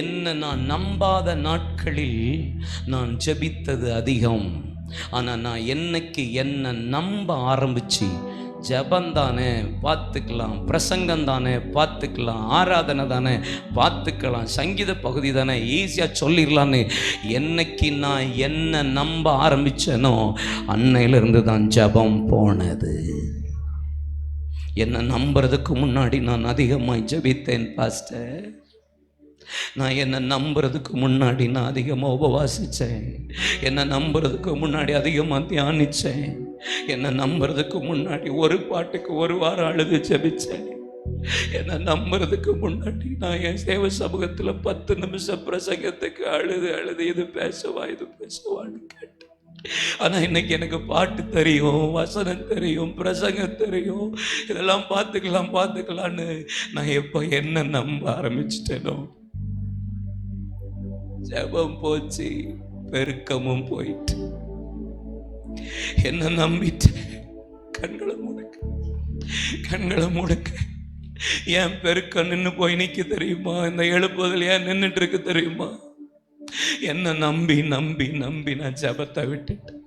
என்ன நான் நம்பாத நாட்களில் நான் ஜெபித்தது அதிகம். ஆனால் நான் என்னைக்கு என்ன நம்ப ஆரம்பிச்சு ஜெபம் தானே பார்த்துக்கலாம் பிரசங்கம் தானே பார்த்துக்கலாம் ஆராதனை தானே பார்த்துக்கலாம் சங்கீத பகுதி தானே ஈஸியாக சொல்லிடலான்னு என்னைக்கு நான் என்ன நம்ப ஆரம்பிச்சேனோ அன்னையிலிருந்து தான் ஜெபம் போனது. என்னை நம்புறதுக்கு முன்னாடி நான் அதிகமாக ஜெபித்தேன் பாஸ்டர். நான் என்னை நம்புறதுக்கு முன்னாடி நான் அதிகமாக உபவாசித்தேன் என்னை நம்புறதுக்கு முன்னாடி அதிகமாக தியானித்தேன் என்னை நம்புறதுக்கு முன்னாடி ஒரு பாட்டுக்கு ஒரு வாரம் அழுது ஜெபிச்சேன். என்னை நம்புறதுக்கு முன்னாடி நான் என் சேவை சமூகத்தில் பத்து நிமிஷம் பிரசங்கத்துக்கு அழுது அழுது இது பேசவா இது பேசவான்னு கேட்டேன். ஆனால் இன்னைக்கு எனக்கு பாட்டு தெரியும் வசனம் தெரியும் பிரசங்கம் தெரியும். இதெல்லாம் பார்த்துக்கலாம் பார்த்துக்கலான்னு நான் எப்போ என்ன நம்ப ஆரம்பிச்சிட்டேனோ ஜெபம் போச்சு பெருக்கமும் போயிட்டு. என்ன நம்பிட்டு கண்களை முடக்க கண்களை முடக்க ஏன் பெருக்கம் நின்று போய் நிற்க தெரியுமா? இந்த எழுப்புதல் ஏன் நின்றுட்டு இருக்கு தெரியுமா? என்ன நம்பி நம்பி நம்பி நான் ஜெபத்தை விட்டுட்டேன்.